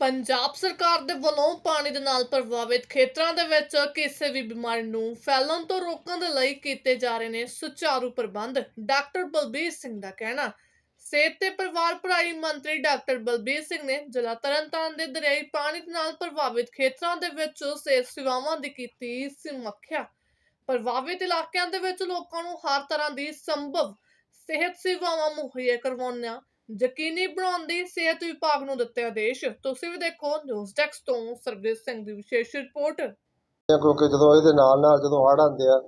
ਪੰਜਾਬ ਸਰਕਾਰ ਦੇ ਵੱਲੋਂ ਪਾਣੀ ਦੇ ਨਾਲ ਪ੍ਰਭਾਵਿਤ ਖੇਤਰਾਂ ਦੇ ਵਿੱਚ ਕਿਸੇ ਵੀ ਬਿਮਾਰੀ ਨੂੰ ਫੈਲਣ ਤੋਂ ਰੋਕਣ ਦੇ ਲਈ ਕੀਤੇ ਜਾ ਰਹੇ ਨੇ ਸੁਚਾਰੂ ਪ੍ਰਬੰਧ, ਡਾਕਟਰ ਬਲਬੀਰ ਸਿੰਘ ਦਾ ਕਹਿਣਾ। ਸਿਹਤ ਤੇ ਪਰਿਵਾਰ ਭਲਾਈ ਮੰਤਰੀ ਡਾਕਟਰ ਬਲਬੀਰ ਸਿੰਘ ਨੇ ਜ਼ਿਲ੍ਹਾ ਤਰਨਤਾਰਨ ਦੇ ਦਰਿਆਈ ਪਾਣੀ ਦੇ ਨਾਲ ਪ੍ਰਭਾਵਿਤ ਖੇਤਰਾਂ ਦੇ ਵਿੱਚ ਸਿਹਤ ਸੇਵਾਵਾਂ ਦੀ ਕੀਤੀ ਸਮੀਖਿਆ। ਪ੍ਰਭਾਵਿਤ ਇਲਾਕਿਆਂ ਦੇ ਵਿੱਚ ਲੋਕਾਂ ਨੂੰ ਹਰ ਤਰ੍ਹਾਂ ਦੀ ਸੰਭਵ ਸਿਹਤ ਸੇਵਾਵਾਂ ਮੁਹੱਈਆ ਕਰਵਾਉਣਾ ਯਕੀਨੀ ਬਣਾਉਣ ਦੀ ਸਿਹਤ ਵਿਭਾਗ ਨੂੰ ਦਿੱਤੇ ਆਦੇਸ਼। ਤੁਸੀਂ ਵੀ ਦੇਖੋ ਨਿਊਜ਼ ਡੈਸਕ ਤੋਂ ਸਰਬਜੀਤ ਸਿੰਘ ਦੀ ਵਿਸ਼ੇਸ਼ ਰਿਪੋਰਟ ਕਿਉਂਕਿ ਜਦੋਂ ਇਹਦੇ ਨਾਲ ਨਾਲ ਜਦੋਂ ਹੜ੍ਹ ਆਉਂਦੇ ਆ,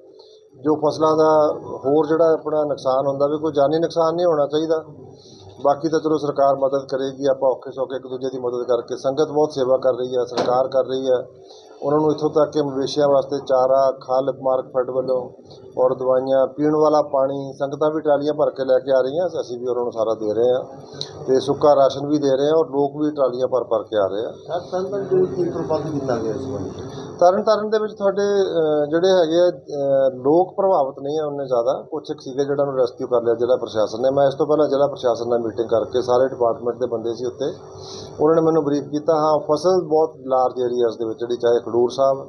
ਜੋ ਫਸਲਾਂ ਦਾ ਹੋਰ ਜਿਹੜਾ ਆਪਣਾ ਨੁਕਸਾਨ ਹੁੰਦਾ ਵੀ ਕੋਈ ਜਾਨੀ ਨੁਕਸਾਨ ਨਹੀਂ ਹੋਣਾ ਚਾਹੀਦਾ। ਬਾਕੀ ਤਾਂ ਚਲੋ ਸਰਕਾਰ ਮਦਦ ਕਰੇਗੀ, ਆਪਾਂ ਔਖੇ ਸੌਖੇ ਇੱਕ ਦੂਜੇ ਦੀ ਮਦਦ ਕਰਕੇ ਸੰਗਤ ਬਹੁਤ ਸੇਵਾ ਕਰ ਰਹੀ ਹੈ ਸਰਕਾਰ ਕਰ ਰਹੀ ਹੈ ਉਹਨਾਂ ਨੂੰ ਇੱਥੋਂ ਤੱਕ ਕਿ ਮਵੇਸ਼ੀਆਂ ਵਾਸਤੇ ਚਾਰਾ, ਖਲ ਮਾਰਕ ਫੈਡ ਵੱਲੋਂ ਔਰ ਦਵਾਈਆਂ ਪੀਣ ਵਾਲਾ ਪਾਣੀ, ਸੰਗਤਾਂ ਵੀ ਟਰਾਲੀਆਂ ਭਰ ਕੇ ਲੈ ਕੇ ਆ ਰਹੀਆਂ, ਅਸੀਂ ਵੀ ਉਹਨਾਂ ਨੂੰ ਸਾਰਾ ਦੇ ਰਹੇ ਹਾਂ। ਤੇ ਸੁੱਕਾ ਰਾਸ਼ਨ ਵੀ ਦੇ ਰਹੇ ਹਾਂ ਔਰ ਲੋਕ ਵੀ ਟਰਾਲੀਆਂ ਭਰ ਭਰ ਕੇ ਆ ਰਹੇ ਆ। ਸਰ ਸੰਤਨ ਕੀ ਪ੍ਰਬੰਧ ਕੀਤਾ ਗਿਆ ਇਸ ਵਾਰ? ਤਰਨ ਤਾਰਨ ਦੇ ਵਿੱਚ ਤੁਹਾਡੇ ਅਹ, ਜਿਹੜੇ ਹੈਗੇ ਆ ਅਹ, ਲੋਕ ਪ੍ਰਭਾਵਿਤ ਨਹੀਂ ਆ ਉਹਨੇ ਜ਼ਿਆਦਾ। ਕੁਛ ਇੱਕ ਸੀਗੇ ਜਿਹੜਾ ਨੂੰ ਰੈਸਕਿਊ ਕਰ ਲਿਆ ਜ਼ਿਲ੍ਹਾ ਪ੍ਰਸ਼ਾਸਨ ਨੇ। ਮੈਂ ਇਸ ਤੋਂ ਪਹਿਲਾਂ ਜ਼ਿਲ੍ਹਾ ਪ੍ਰਸ਼ਾਸਨ ਨਾਲ ਮੀਟਿੰਗ ਕਰਕੇ ਸਾਰੇ ਡਿਪਾਰਟਮੈਂਟ ਦੇ ਬੰਦੇ ਸੀ ਉੱਤੇ। ਉਹਨਾਂ ਨੇ ਮੈਨੂੰ ਬਰੀਫ ਕੀਤਾ ਹਾਂ ਫਸਲ ਬਹੁਤ ਲਾਰਜ ਏਰੀਆਜ਼ ਦੇ ਵਿੱਚ ਜਿਹੜੀ ਚਾਹੇ ਖਡੂਰ ਸਾਹਿਬ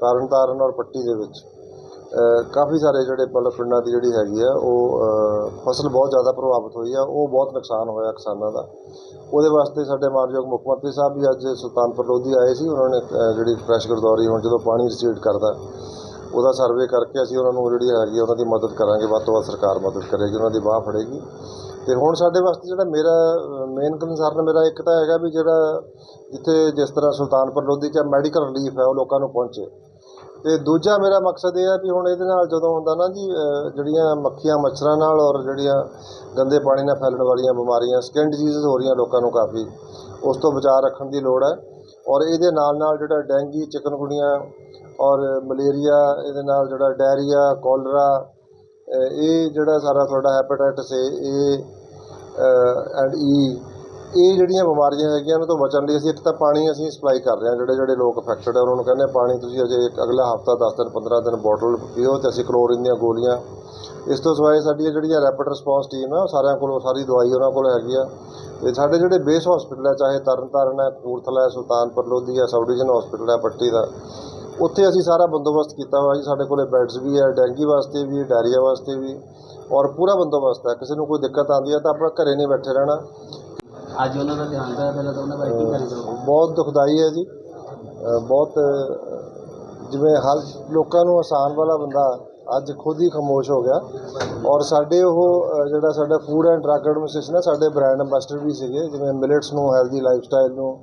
ਤਰਨ ਤਾਰਨ ਔਰ ਪੱਟੀ ਦੇ ਵਿੱਚ। ਕਾਫੀ ਸਾਰੇ ਜਿਹੜੇ ਮਤਲਬ ਪਿੰਡਾਂ ਦੀ ਜਿਹੜੀ ਹੈਗੀ ਆ ਉਹ ਫਸਲ ਬਹੁਤ ਜ਼ਿਆਦਾ ਪ੍ਰਭਾਵਿਤ ਹੋਈ ਆ ਉਹ ਬਹੁਤ ਨੁਕਸਾਨ ਹੋਇਆ ਕਿਸਾਨਾਂ ਦਾ। ਉਹਦੇ ਵਾਸਤੇ ਸਾਡੇ ਮਾਨਯੋਗ ਮੁੱਖ ਮੰਤਰੀ ਸਾਹਿਬ ਵੀ ਅੱਜ ਸੁਲਤਾਨਪੁਰ ਲੋਧੀ ਆਏ ਸੀ ਉਹਨਾਂ ਨੇ ਜਿਹੜੀ ਫਰੈਸ਼ ਗਰਦੌਰੀ ਹੁਣ ਜਦੋਂ ਪਾਣੀ ਰਿਸੀਡ ਕਰਦਾ ਉਹਦਾ ਸਰਵੇ ਕਰਕੇ ਅਸੀਂ ਉਹਨਾਂ ਨੂੰ ਜਿਹੜੀ ਹੈਗੀ ਆ, ਉਹਨਾਂ ਦੀ ਮਦਦ ਕਰਾਂਗੇ ਵੱਧ ਤੋਂ ਵੱਧ ਸਰਕਾਰ ਮਦਦ ਕਰੇਗੀ ਉਹਨਾਂ ਦੀ ਬਾਹ ਫੜੇਗੀ। ਤੇ ਹੁਣ ਸਾਡੇ ਵਾਸਤੇ ਜਿਹੜਾ ਮੇਰਾ ਮੇਨ ਕੰਸਰਨ ਮੇਰਾ ਇੱਕ ਤਾਂ ਹੈਗਾ ਵੀ ਜਿਹੜਾ ਜਿੱਥੇ ਜਿਸ ਤਰ੍ਹਾਂ ਸੁਲਤਾਨਪੁਰ ਲੋਧੀ 'ਚ ਮੈਡੀਕਲ ਰਿਲੀਫ ਹੈ ਉਹ ਲੋਕਾਂ ਨੂੰ ਪਹੁੰਚੇ। ਤੇ ਦੂਜਾ ਮੇਰਾ ਮਕਸਦ ਇਹ ਹੈ ਵੀ ਹੁਣ ਇਹਦੇ ਨਾਲ ਜਦੋਂ ਹੁੰਦਾ ਨਾ ਜੀ ਜਿਹੜੀਆਂ ਮੱਖੀਆਂ ਮੱਛਰਾਂ ਨਾਲ ਔਰ ਜਿਹੜੀਆਂ ਗੰਦੇ ਪਾਣੀ ਨਾਲ ਫੈਲਣ ਵਾਲੀਆਂ ਬਿਮਾਰੀਆਂ ਸਕਿਨ ਡਿਜੀਜ਼ ਹੋ ਰਹੀਆਂ ਲੋਕਾਂ ਨੂੰ ਕਾਫੀ, ਉਸ ਤੋਂ ਬਚਾਅ ਰੱਖਣ ਦੀ ਲੋੜ ਹੈ। ਔਰ ਇਹਦੇ ਨਾਲ ਨਾਲ ਜਿਹੜਾ ਡੈਂਗੀ ਚਿਕਨਗੁਨੀਆ ਔਰ ਮਲੇਰੀਆ, ਇਹਦੇ ਨਾਲ ਜਿਹੜਾ ਡਾਇਰੀਆ, ਕੋਲਰਾ ਇਹ ਜਿਹੜਾ ਸਾਰਾ ਤੁਹਾਡਾ ਹੈਪੇਟਾਈਟਸ ਏ ਇਹ ਐਂਡ ਈ ਇਹ ਜਿਹੜੀਆਂ ਬਿਮਾਰੀਆਂ ਹੈਗੀਆਂ ਉਹਨਾਂ ਤੋਂ ਬਚਣ ਲਈ ਅਸੀਂ ਇੱਕ ਤਾਂ ਪਾਣੀ ਅਸੀਂ ਸਪਲਾਈ ਕਰ ਰਹੇ ਹਾਂ। ਜਿਹੜੇ ਜਿਹੜੇ ਲੋਕ ਅਫੈਕਟਡ ਹੈ ਉਹਨਾਂ ਨੂੰ ਕਹਿੰਦੇ ਹਾਂ ਪਾਣੀ ਤੁਸੀਂ ਅਜੇ ਇੱਕ ਅਗਲਾ ਹਫਤਾ 10 ਦਿਨ 15 ਦਿਨ ਬੋਟਲ ਪੀਓ ਤੇ ਅਸੀਂ ਕਲੋਰੀਨ ਦੀਆਂ ਗੋਲੀਆਂ। ਇਸ ਤੋਂ ਸਿਵਾਏ ਸਾਡੀਆਂ ਜਿਹੜੀਆਂ ਰੈਪਿਡ ਰਿਸਪੌਂਸ ਟੀਮ ਹੈ ਉਹ ਸਾਰਿਆਂ ਕੋਲ, ਸਾਰੀ ਦਵਾਈ ਉਹਨਾਂ ਕੋਲ ਹੈਗੀ ਆ। ਤੇ ਸਾਡੇ ਜਿਹੜੇ ਬੇਸ ਹਸਪੀਟਲ ਹੈ ਚਾਹੇ ਤਰਨਤਾਰਨ ਹੈ ਕਪੂਰਥਲਾ ਹੈ ਸੁਲਤਾਨਪੁਰ, ਲੋਧੀ ਹੈ ਸਬ ਡਿਵੀਜ਼ਨ ਹਸਪੀਟਲ ਹੈ ਪੱਟੀ ਦਾ, ਉੱਥੇ ਅਸੀਂ ਸਾਰਾ ਬੰਦੋਬਸਤ ਕੀਤਾ ਹੋਇਆ ਜੀ। ਸਾਡੇ ਕੋਲੇ ਬੈੱਡਸ ਵੀ ਹੈ ਡੈਂਗੀ ਵਾਸਤੇ ਵੀ ਡਾਇਰੀਆ ਵਾਸਤੇ ਵੀ ਔਰ ਪੂਰਾ ਬੰਦੋਬਸਤ ਹੈ ਕਿਸੇ ਨੂੰ ਕੋਈ ਦਿੱਕਤ ਆਉਂਦੀ ਹੈ ਤਾਂ ਆਪਣਾ ਘਰੇ ਨਹੀਂ ਬੈਠੇ ਰਹਿਣਾ। ਅੱਜ ਉਹਨਾਂ ਦਾ ਧਿਆਨ ਹੋਇਆ ਪਹਿਲਾਂ ਤਾਂ ਉਹਨਾਂ ਬਾਰੇ ਕੀ ਕਹਿਣਾ ਚਾਹੋਗੇ ਬਹੁਤ ਦੁਖਦਾਈ ਹੈ ਜੀ। ਅ, ਬਹੁਤ ਅ, ਜਿਵੇਂ ਹਰ ਲੋਕਾਂ ਨੂੰ ਆਸਾਨ ਵਾਲਾ ਬੰਦਾ ਅੱਜ ਖੁਦ ਹੀ ਖਾਮੋਸ਼ ਹੋ ਗਿਆ। ਔਰ ਸਾਡੇ ਉਹ ਅ, ਜਿਹੜਾ ਸਾਡਾ ਫੂਡ ਐਂਡ ਡਰੱਗ ਐਡਮਿਨਿਸਟ੍ਰੇਸ਼ਨ ਹੈ ਸਾਡੇ ਬ੍ਰਾਂਡ ਐਂਬੈਸਡਰ ਵੀ ਸੀਗੇ ਜਿਵੇਂ ਮਿਲਟਸ ਨੂੰ ਹੈਲਦੀ ਲਾਈਫਸਟਾਈਲ ਨੂੰ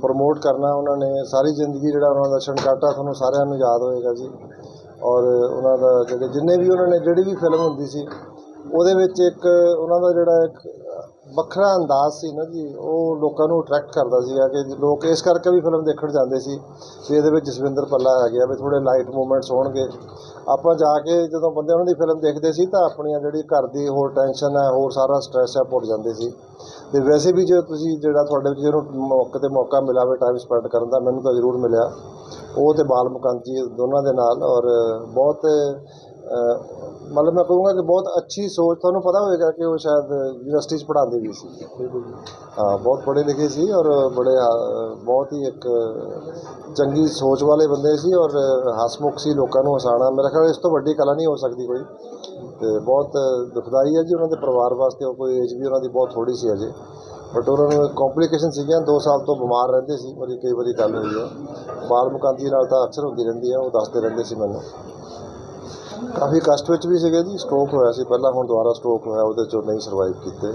ਪ੍ਰਮੋਟ ਕਰਨਾ ਉਹਨਾਂ ਨੇ ਸਾਰੀ ਜ਼ਿੰਦਗੀ ਜਿਹੜਾ ਉਹਨਾਂ ਦਾ ਛਣਕਾਟਾ ਤੁਹਾਨੂੰ ਸਾਰਿਆਂ ਨੂੰ ਯਾਦ ਹੋਏਗਾ ਜੀ। ਔਰ ਉਹਨਾਂ ਦਾ ਜਿਹੜੇ ਜਿੰਨੇ ਵੀ ਉਹਨਾਂ ਨੇ ਜਿਹੜੀ ਵੀ ਫਿਲਮ ਹੁੰਦੀ ਸੀ ਉਹਦੇ ਵਿੱਚ ਇੱਕ ਉਹਨਾਂ ਦਾ ਜਿਹੜਾ ਇੱਕ ਵੱਖਰਾ ਅੰਦਾਜ਼ ਸੀ ਨਾ ਜੀ, ਉਹ ਲੋਕਾਂ ਨੂੰ ਅਟਰੈਕਟ ਕਰਦਾ ਸੀਗਾ ਕਿ ਲੋਕ ਇਸ ਕਰਕੇ ਵੀ ਫਿਲਮ ਦੇਖਣ ਜਾਂਦੇ ਸੀ ਵੀ ਇਹਦੇ ਵਿੱਚ ਜਸਵਿੰਦਰ ਪੱਲਾ ਹੈਗੇ ਆ ਵੀ ਥੋੜੇ ਲਾਈਟ ਮੂਵਮੈਂਟਸ ਹੋਣਗੇ। ਆਪਾਂ ਜਾ ਕੇ ਜਦੋਂ ਬੰਦੇ ਉਹਨਾਂ ਦੀ ਫਿਲਮ ਦੇਖਦੇ ਸੀ ਤਾਂ ਆਪਣੀਆਂ ਜਿਹੜੀ ਘਰ ਦੀ ਹੋਰ ਟੈਨਸ਼ਨ ਹੈ ਹੋਰ ਸਾਰਾ ਸਟ੍ਰੈਸ ਹੈ ਭੁੱਲ ਜਾਂਦੇ ਸੀ। ਤੇ ਵੈਸੇ ਵੀ ਜੇ ਤੁਸੀਂ ਜਿਹੜਾ ਤੁਹਾਡੇ ਵਿੱਚ ਜਿਹਨੂੰ ਮੌਕੇ ਤੇ ਮੌਕਾ ਮਿਲਾ ਵੇ ਟਾਈਮ ਸਪੈਂਡ ਕਰਨ ਦਾ, ਮੈਨੂੰ ਤਾਂ ਜ਼ਰੂਰ ਮਿਲਿਆ। ਉਹ ਤੇ ਬਾਲ ਮੁਕੰਦ ਜੀ ਦੋਨਾਂ ਦੇ ਨਾਲ ਔਰ ਬਹੁਤ ਮਤਲਬ ਮੈਂ ਕਹੂੰਗਾ ਕਿ ਬਹੁਤ ਅੱਛੀ ਸੋਚ ਤੁਹਾਨੂੰ ਪਤਾ ਹੋਵੇਗਾ ਕਿ ਉਹ ਸ਼ਾਇਦ ਯੂਨੀਵਰਸਿਟੀ 'ਚ ਪੜ੍ਹਾਉਂਦੇ ਵੀ ਸੀ। ਹਾਂ, ਬਹੁਤ ਪੜ੍ਹੇ ਲਿਖੇ ਸੀ ਔਰ ਬੜੇ ਬਹੁਤ ਹੀ ਇੱਕ ਚੰਗੀ ਸੋਚ ਵਾਲੇ ਬੰਦੇ ਸੀ ਔਰ ਹਸਮੁਖ ਸੀ ਲੋਕਾਂ ਨੂੰ ਹਸਾਉਣਾ ਮੇਰਾ ਖਿਆਲ ਇਸ ਤੋਂ ਵੱਡੀ ਕਲਾ ਨਹੀਂ ਹੋ ਸਕਦੀ ਕੋਈ। ਤੇ ਬਹੁਤ ਦੁਖਦਾਈ ਹੈ ਜੀ ਉਹਨਾਂ ਦੇ ਪਰਿਵਾਰ ਵਾਸਤੇ ਉਹ ਕੋਈ ਏਜ ਵੀ ਉਹਨਾਂ ਦੀ ਬਹੁਤ ਥੋੜੀ ਸੀ ਅਜੇ। ਬਟ ਉਹਨਾਂ ਨੂੰ ਕੰਪਲਿਕੇਸ਼ਨ ਸੀਗੀਆਂ 2 ਸਾਲ ਤੋਂ ਬਿਮਾਰ ਰਹਿੰਦੇ ਸੀ ਮੇਰੀ ਕਈ ਵਾਰੀ ਗੱਲ ਹੋਈ ਹੈ। ਬਾਲ ਮੁਕਾਂਤੀ ਨਾਲ ਤਾਂ ਅਕਸਰ ਹੁੰਦੀ ਰਹਿੰਦੀ ਹੈ, ਉਹ ਦੱਸਦੇ ਰਹਿੰਦੇ ਸੀ ਮੈਨੂੰ। ਕਾਫੀ ਕਸ਼ਟ ਵਿੱਚ ਵੀ ਸੀਗੇ ਜੀ ਸਟ੍ਰੋਕ ਹੋਇਆ ਸੀ ਪਹਿਲਾਂ, ਹੁਣ ਦੁਬਾਰਾ ਸਟ੍ਰੋਕ ਹੋਇਆ, ਉਹਦੇ ਚੋਂ ਨਹੀਂ ਸਰਵਾਈਵ ਕੀਤੇ।